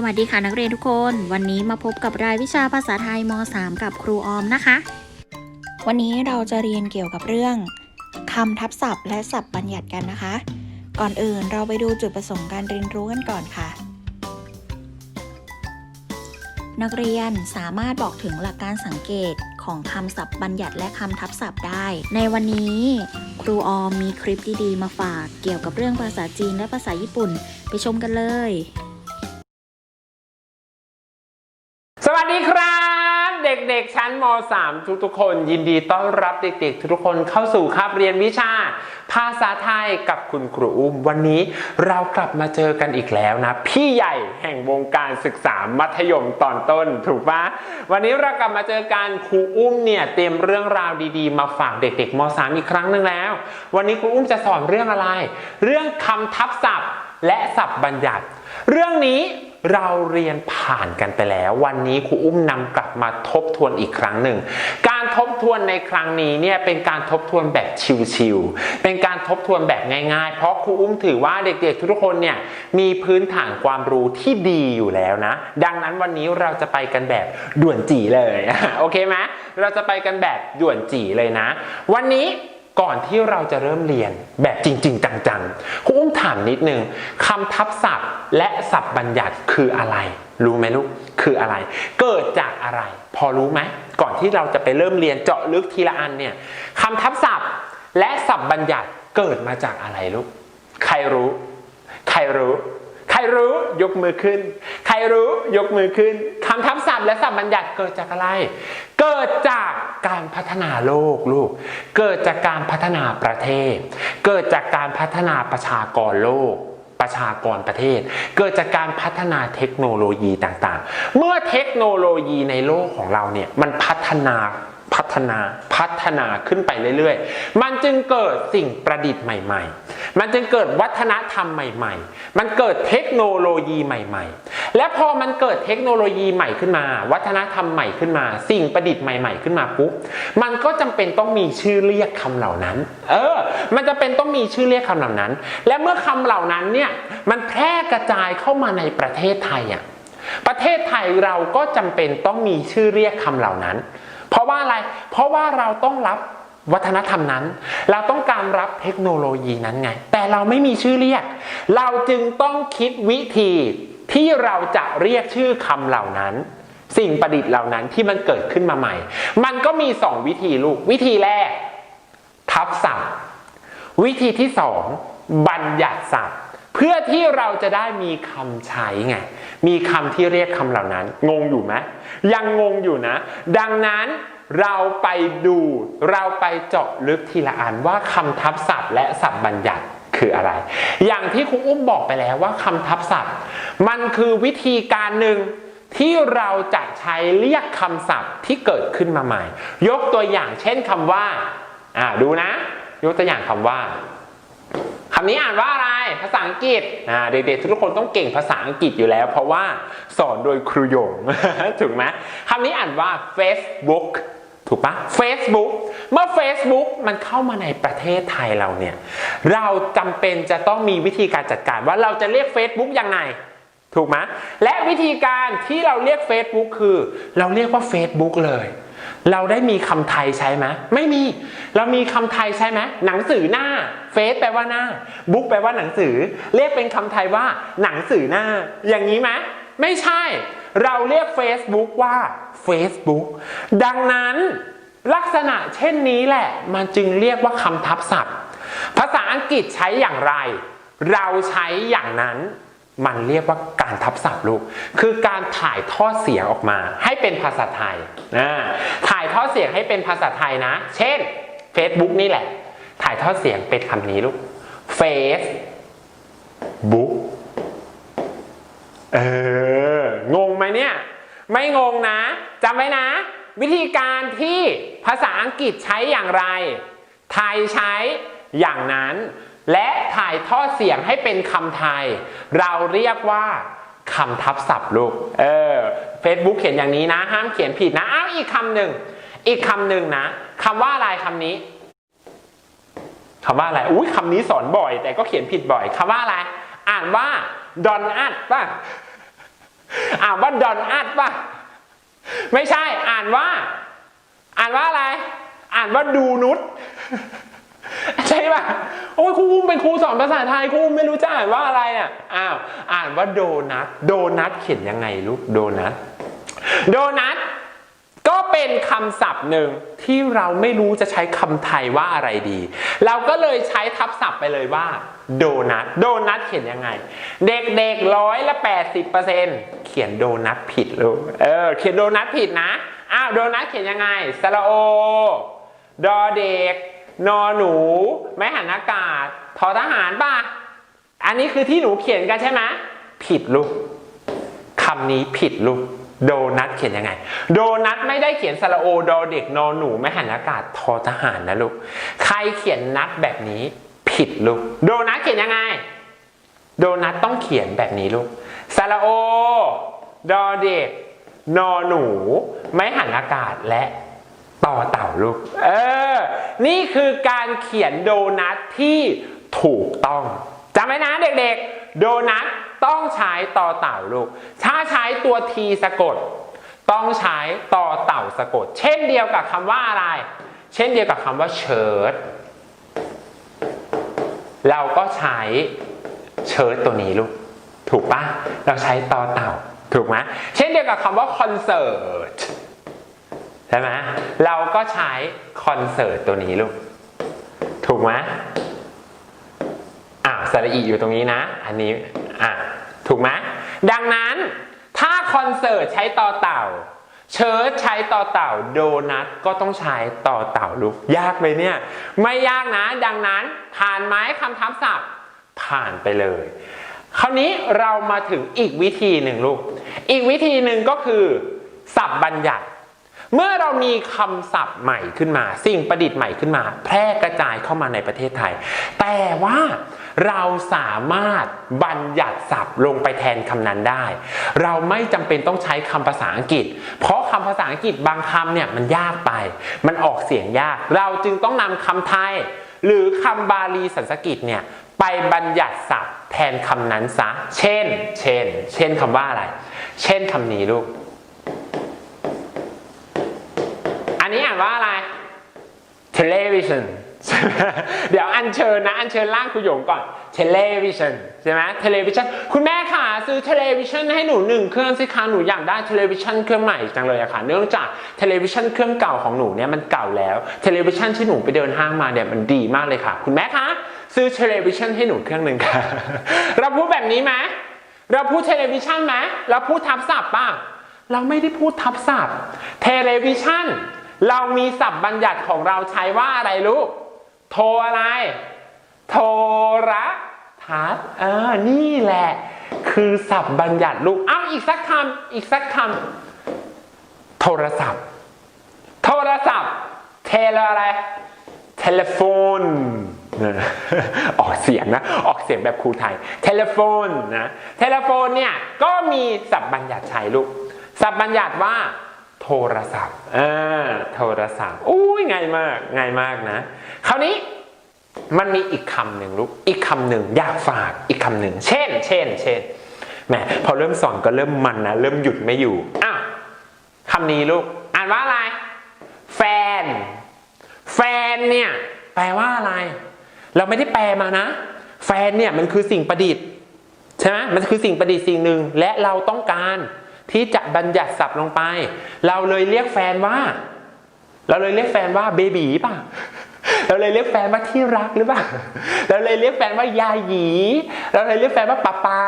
สวัสดีค่ะนักเรียนทุกคน วันนี้มาพบกับรายวิชาภาษาไทยม .3 กับครูออมนะคะ วันนี้เราจะเรียนเกี่ยวกับเรื่องคำทับศัพท์ และศัพท์บัญญัติกันนะคะ ก่อนอื่นเราไปดูจุดประสงค์การเรียนรู้กันก่อนค่ะ นักเรียนสามารถบอกถึงหลักการสังเกตของคำศัพท์บัญญัติและคำทับศัพท์ได้ ในวันนี้ ครูออมมีคลิปดีๆมาฝาก เกี่ยวกับเรื่องภาษาจีนและภาษาญี่ปุ่น ไปชมกันเลย เด็กๆ ชั้นม .3 ทุกๆคน ยินดีต้อนรับเด็กๆ ทุกๆคนเข้าสู่คาบเรียนวิชา ภาษาไทยกับคุณครูอุ้ม วันนี้เรากลับมาเจอกันอีกแล้วนะ พี่ใหญ่แห่งวงการศึกษามัธยมตอนต้นถูกปะวันนี้เรากลับมาเจอกันครูอุ้มเนี่ยเตรียมเรื่องราวดีๆ มาฝากเด็กๆม .3 อีกครั้งหนึ่งแล้ว วันนี้ครูอุ้มจะสอนเรื่องอะไร เรื่องคำทับศัพท์และศัพท์บัญญัติ เรื่องนี้ เราเรียนผ่านกันไปแล้ว วันนี้ครูอุ้มนำกลับมาทบทวนอีกครั้งหนึ่ง การทบทวนในครั้งนี้เนี่ยเป็นการทบทวนแบบชิวๆเป็นการทบทวนแบบง่ายๆ เพราะครูอุ้มถือว่าเด็กๆ ทุกคนเนี่ยมีพื้นฐานความรู้ที่ดีอยู่แล้วนะ ดังนั้นวันนี้เราจะไปกันแบบด่วนจีเลยโอเคไหมเราจะไปกันแบบด่วนจีเลยนะ วันนี้ ก่อนที่เราจะเริ่มเรียนแบบจริง ๆ จังๆครูอุ้มถามนิดนึงคำทับศัพท์และศัพท์บัญญัติคืออะไร รู้ไหมลูกคืออะไร เกิดจากอะไร พอรู้ไหมก่อนที่เราจะไปเริ่มเรียนเจาะลึกทีละอันเนี่ยคำทับศัพท์และศัพท์บัญญัติเกิดมาจากอะไรลูกใครรู้ ใครรู้ รรู้ยกมือขึ้น ใครรู้ยกมือขึ้นคำทับศัพท์และศัพท์บัญญัติเกิดจากอะไร เกิดจากการพัฒนาโลกลูก เกิดจากการพัฒนาประเทศ เกิดจากการพัฒนาประชากรโลกประชากรประเทศ เกิดจากการพัฒนาเทคโนโลยีต่างๆ เมื่อเทคโนโลยีในโลกของเราเนี่ยมันพัฒนา พัฒนาพัฒนาขึ้นไปเรื่อยๆ มันจึงเกิดสิ่งประดิษฐ์ใหม่ ๆ มันจึงเกิดวัฒนธรรมใหม่ ๆ มันเกิดเทคโนโลยีใหม่ ๆ และพอมันเกิดเทคโนโลยีใหม่ขึ้นมา วัฒนธรรมใหม่ขึ้นมา สิ่งประดิษฐ์ใหม่ ๆ ขึ้นมาปุ๊บมันก็จำเป็นต้องมีชื่อเรียกคำเหล่านั้น เออ มันจะเป็นต้องมีชื่อเรียกคำเหล่านั้น และเมื่อคำเหล่านั้นเนี่ยมันแพร่กระจายเข้ามาในประเทศไทยอะประเทศไทยเราก็จำเป็นต้องมีชื่อเรียกคำเหล่านั้น เพราะว่าอะไร เพราะว่าเราต้องรับวัฒนธรรมนั้น เราต้องการรับเทคโนโลยีนั้นไง แต่เราไม่มีชื่อเรียก เราจึงต้องคิดวิธีที่เราจะเรียกชื่อคำเหล่านั้น สิ่งประดิษฐ์เหล่านั้นที่มันเกิดขึ้นมาใหม่ มันก็มีสองวิธีลูก วิธีแรก ทับศัพท์ วิธีที่สองบัญญัติศัพท์ เพื่อที่เราจะได้มีคำใช้ไง มีคำที่เรียกคำเหล่านั้น งงอยู่ไหมยังงงอยู่นะ ดังนั้นเราไปดูเราไปเจาะลึกทีละอันว่าคำทับศัพท์และศัพท์บัญญัติคืออะไร อย่างที่ครูอุ้มบอกไปแล้วว่าคำทับศัพท์ มันคือวิธีการหนึ่งที่เราจะใช้เรียกคำศัพท์ที่เกิดขึ้นมาใหม่ ยกตัวอย่างเช่นคำว่า อ่าดูนะ ยกตัวอย่างคำว่า คำนี้อ่านว่าอะไรภาษาอังกฤษอ่าเด็กๆทุกคนต้องเก่งภาษาอังกฤษอยู่แล้ว เพราะว่าสอนโดยครูหยงถูกไหมคำนี้อ่านว่า Facebook ถูกปะ Facebook เมื่อ Facebook มันเข้ามาในประเทศไทยเราเนี่ย เราจำเป็นจะต้องมีวิธีการจัดการว่าเราจะเรียก Facebook ยังไง ถูกไหมและวิธีการที่เราเรียก Facebook คือ เราเรียกว่า Facebook เลย เราได้มีคำไทยใช้ไหมไม่มี เรามีคำไทยใช่ไหมหนังสือหน้า เฟซแปลว่าหน้า บุ๊กแปลว่าหนังสือ เรียกเป็นคำไทยว่าหนังสือหน้า อย่างนี้ไหมไม่ใช่ เราเรียก Facebook ว่า Facebook ดังนั้นลักษณะเช่นนี้แหละ มันจึงเรียกว่าคำทับศัพท์ ภาษาอังกฤษใช้อย่างไร เราใช้อย่างนั้น มันเรียกว่าการทับศัพท์ลูก คือการถ่ายทอดเสียงออกมาให้เป็นภาษาไทยนะถ่ายทอดเสียงให้เป็นภาษาไทยนะ เช่น Facebook นี่แหละ ถ่ายทอดเสียงเป็นคำนี้ลูก Facebook เออ งงไหมเนี่ย ไม่งงนะจำไว้นะ วิธีการที่ภาษาอังกฤษใช้อย่างไร ไทยใช้อย่างนั้น และถ่ายทอดเสียงให้เป็นคำไทย เราเรียกว่าคำทับศัพท์ลูก เออ Facebook เขียนอย่างนี้นะ ห้ามเขียนผิดนะ อ้าวอีกคำหนึ่ง อีกคำหนึ่งนะคำว่าอะไรคำนี้คำว่าอะไร อุ้ยคำนี้สอนบ่อย แต่ก็เขียนผิดบ่อยคำว่าอะไร อ่านว่าดอนอัดป่ะ อ่านว่าดอนอัดป่ะ ไม่ใช่ อ่านว่า อ่านว่าอะไร อ่านว่าดูนุช ใช่ป่ะโอ้ยครูอุ้มเป็นครูสอนภาษาไทยครูอุ้มไม่รู้จะอ่านว่าอะไรอะอ้าวอ่านว่าโดนัทโดนัทเขียนยังไงลูกโดนัทโดนัทก็เป็นคำศัพท์หนึ่งที่เราไม่รู้จะใช้คำไทยว่าอะไรดี เราก็เลยใช้ทับศัพท์ไปเลยว่าโดนัทโดนัทเขียนยังไง เด็กๆร้อยละแปดสิบเปอร์เซ็นเขียนโดนัทผิดลูกเออเขียนโดนัทผิดนะอ้าวโดนัทเขียนยังไงสระโอ ดอเด็ก นอหนู ไม้หันอากาศทอทหารป่ะ อันนี้คือที่หนูเขียนกันใช่ไหมผิดลูกคำนี้ผิดลูกโดนัทเขียนยังไง โดนัทไม่ได้เขียนสระโอดอเด็กนอหนูไม่หันอากาศทอทหารนะลูก ใครเขียนนัดแบบนี้ ผิดลูก โดนัทเขียนยังไง โดนัทต้องเขียนแบบนี้ลูกสระโอ ดอเด็ก นอหนู ไม่หันอากาศและ ต่อเต่าลูก เออ นี่คือการเขียนโดนัทที่ถูกต้องจำไว้นะเด็กๆ โดนัทต้องใช้ต่อเต่าลูก ถ้าใช้ตัวทีสะกด ต้องใช้ต่อเต่าสะกด เช่นเดียวกับคำว่าอะไร เช่นเดียวกับคำว่าเชิดเราก็ใช้เชิดตัวนี้ลูก ถูกปะเราใช้ต่อเต่า ถูกไหมเช่นเดียวกับคำว่าคอนเสิร์ต ใช่ไหมเราก็ใช้คอนเสิร์ตตัวนี้ลูก ถูกไหมอ่าสระอีอยู่ตรงนี้นะ อันนี้อะถูกไหมดังนั้นถ้าคอนเสิร์ตใช้ต่อเต่า เชิร์ชใช้ต่อเต่า โดนัทก็ต้องใช้ต่อเต่าลูก ยากไหมเนี่ย ไม่ยากนะ ดังนั้นผ่านไหมคำทับศัพท์ผ่านไปเลย คราวนี้เรามาถึงอีกวิธีหนึ่งลูก อีกวิธีหนึ่งก็คือ ศัพท์บัญญัติ เมื่อเรามีคำศัพท์ใหม่ขึ้นมา สิ่งประดิษฐ์ใหม่ขึ้นมา แพร่กระจายเข้ามาในประเทศไทย แต่ว่าเราสามารถบัญญัติศัพท์ลงไปแทนคำนั้นได้ เราไม่จำเป็นต้องใช้คำภาษาอังกฤษ เพราะคำภาษาอังกฤษบางคำเนี่ยมันยากไป มันออกเสียงยาก เราจึงต้องนำคำไทย หรือคำบาลีสันสกฤตเนี่ยไปบัญญัติศัพท์แทนคำนั้นซะ เช่น เช่น เช่นคำว่าอะไร เช่นคำนี้ลูก อันนี้อ่านว่าอะไร television ใช่ไหมเดี๋ยวอัญเชิญนะ อัญเชิญร่างคุยงก่อน television ใช่ไหม television คุณแม่ค่ะซื้อ television ให้หนูหนึ่งเครื่องสิคะหนูอยากได้ television เครื่องใหม่จังเลยอะค่ะ เนื่องจาก television เครื่องเก่าของหนูเนี่ยมันเก่าแล้ว television ที่หนูไปเดินห้างมาเนี่ยมันดีมากเลยค่ะ คุณแม่คะซื้อ television ให้หนูเครื่องหนึ่งค่ะ เราพูดแบบนี้ไหมเราพูด television ไหมเราพูดทับศัพท์ป่ะเราไม่ได้พูดทับศัพท์ television เรามีศัพท์บัญญัติของเราใช้ว่าอะไรลูก โทรอะไร โทรทัศน์เออนี่แหละ คือศัพท์บัญญัติลูก เอาอีกสักคำอีกสักคำโทรศัพท์ โทรศัพท์ เทเลอะไร เทเลโฟนออกเสียงนะ ออกเสียงแบบครูไทย เทเลโฟนนะ เทเลโฟนเนี่ย ก็มีศัพท์บัญญัติใช้ลูก ศัพท์บัญญัติว่า โทรศัพท์อ่าโทรศัพท์อุ้ยง่ายมากง่ายมากนะ คราวนี้มันมีอีกคำหนึ่งลูกอีกคำหนึ่งอยากฝากอีกคำหนึ่งเช่น เช่น เช่นแหมพอเริ่มสอนก็เริ่มมันนะเริ่มหยุดไม่อยู่อ้าวคำนี้ลูก อ่านว่าอะไร แฟน แฟนเนี่ยแปลว่าอะไร เราไม่ได้แปลมานะ แฟนเนี่ยมันคือสิ่งประดิษฐ์ใช่ไหมมันคือสิ่งประดิษฐ์สิ่งหนึ่งและเราต้องการ ที่จะบัญญัติศัพท์ลงไป เราเลยเรียกแฟนว่า เราเลยเรียกแฟนว่าเบบีป่ะเราเลยเรียกแฟนว่าที่รักหรือเปล่า เราเลยเรียกแฟนว่ายายหยี เราเลยเรียกแฟนว่าป๊าป๊า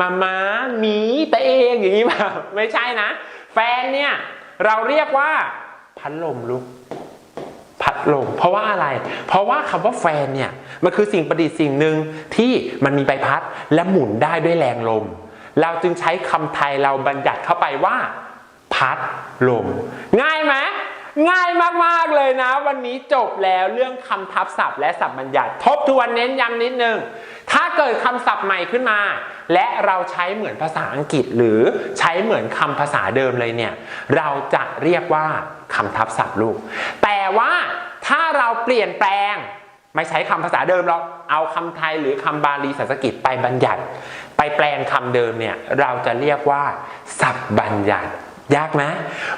มาม้าหมีตะเองอย่างนี้เปล่าไม่ใช่นะ แฟนเนี่ยเราเรียกว่าพัดลมลูกพัดลมเพราะว่าอะไร เพราะว่าคำว่าแฟนเนี่ยมันคือสิ่งประดิษฐ์สิ่งหนึ่งที่มันมีใบพัดและหมุนได้ด้วยแรงลม เราจึงใช้คำไทยเราบัญญัติเข้าไปว่า พัดลม ง่ายไหมง่ายมากๆเลยนะ วันนี้จบแล้วเรื่องคำทับศัพท์และศัพท์บัญญัติ ทบทวนเน้นย้ำนิดนึง ถ้าเกิดคำศัพท์ใหม่ขึ้นมา และเราใช้เหมือนภาษาอังกฤษ หรือใช้เหมือนคำภาษาเดิมเลยเนี่ย เราจะเรียกว่าคำทับศัพท์ลูก แต่ว่าถ้าเราเปลี่ยนแปลง ไม่ใช้คำภาษาเดิมหรอกเอาคำไทยหรือคำบาลีสันสกฤตไปบัญญัติ ไปแปลงคำเดิมเนี่ยเราจะเรียกว่าศัพท์บัญญัติ ยากไหม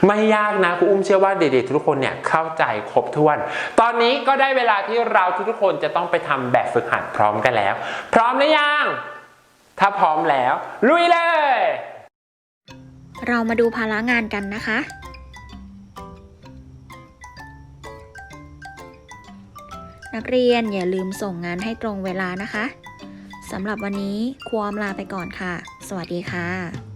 ไม่ยากนะครูอุ้มเชื่อว่าเด็กๆทุกคนเนี่ยเข้าใจครบถ้วน ตอนนี้ก็ได้เวลาที่เราทุกๆคนจะต้องไปทำแบบฝึกหัดพร้อมกันแล้ว พร้อมหรือยัง ถ้าพร้อมแล้ว ลุยเลย เรามาดูภาระงานกันนะคะ นักเรียนอย่าลืมส่งงานให้ตรงเวลานะคะสำหรับวันนี้ควอมลาไปก่อนค่ะ สวัสดีค่ะ